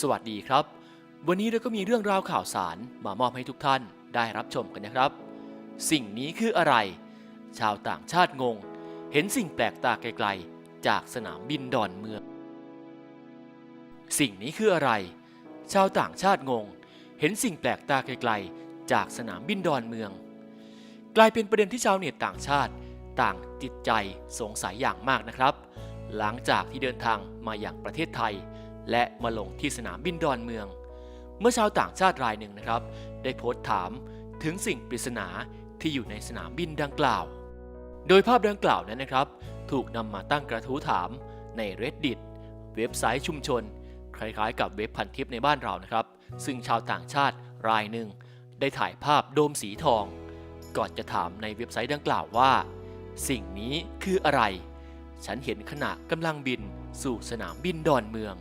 สวัสดีครับ วันนี้เราก็มีเรื่องราวข่าวสารมามอบให้ทุกท่านได้รับชมกันนะครับ สิ่งนี้คืออะไร ชาวต่างชาติงง เห็นสิ่งแปลกตาไกลๆ จากสนามบินดอนเมือง สิ่งนี้คืออะไร ชาวต่างชาติงง เห็นสิ่งแปลกตาไกลๆ จากสนามบินดอนเมือง กลายเป็นประเด็นที่ชาวเน็ตต่างชาติต่างจิตใจสงสัยอย่างมากนะครับ หลังจากที่เดินทางมาอย่างประเทศไทย และมาลงที่สนามบินดอนเมือง เมื่อชาวต่างชาติรายหนึ่งนะครับ ได้โพสต์ถามถึงสิ่งปริศนาที่อยู่ในสนามบินดังกล่าว โดยภาพดังกล่าวนั้นนะครับ ถูกนำมาตั้งกระทู้ถามใน reddit เว็บไซต์ชุมชน คล้ายๆ กับเว็บพันทิปในบ้านเรานะครับ ซึ่งชาวต่างชาติรายหนึ่ง ได้ถ่ายภาพโดมสีทอง ก่อนจะถามในเว็บไซต์ดังกล่าวว่า สิ่งนี้คืออะไร ฉันเห็นขณะกำลังบินสู่สนามบินดอนเมือง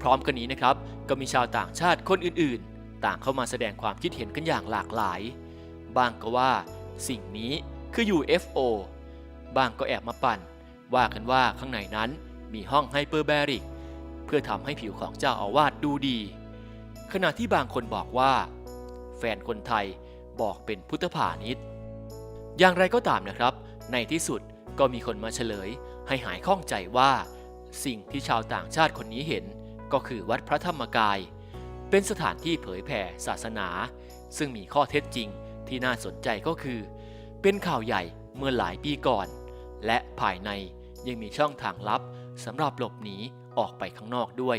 พร้อมกันนี้นะครับ ก็มีชาวต่างชาติคนอื่นๆ ต่างเข้ามาแสดงความคิดเห็นกันอย่างหลากหลาย บางก็ว่า สิ่งนี้คือ UFO บางก็แอบมาปั่น ว่ากันว่าข้างในนั้นมีห้องไฮเปอร์แบริก เพื่อทำให้ผิวของเจ้าอาวาสดูดี ขณะที่บางคนบอกว่า แฟนคนไทยบอกเป็นพุทธผาณิชย์อย่างไรก็ตามนะครับ ในที่สุดก็มีคนมาเฉลย ให้หายข้องใจว่า สิ่งที่ชาวต่างชาติคนนี้เห็น ก็คือวัดพระธรรมกาย เป็นสถานที่เผยแผ่ศาสนา ซึ่งมีข้อเท็จจริงที่น่าสนใจก็คือ เป็นข่าวใหญ่เมื่อหลายปีก่อน และภายในยังมีช่องทางลับสำหรับหลบหนีออกไปข้างนอกด้วย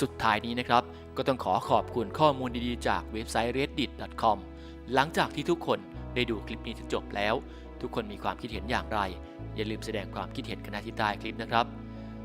สุดท้ายนี้นะครับ ก็ต้องขอขอบคุณข้อมูลดีๆ จากเว็บไซต์ reddit.com หลังจากที่ทุกคนได้ดูคลิปนี้จนจบแล้ว ทุกคนมีความคิดเห็นอย่างไร อย่าลืมแสดงความคิดเห็นกันที่ใต้คลิปนะครับ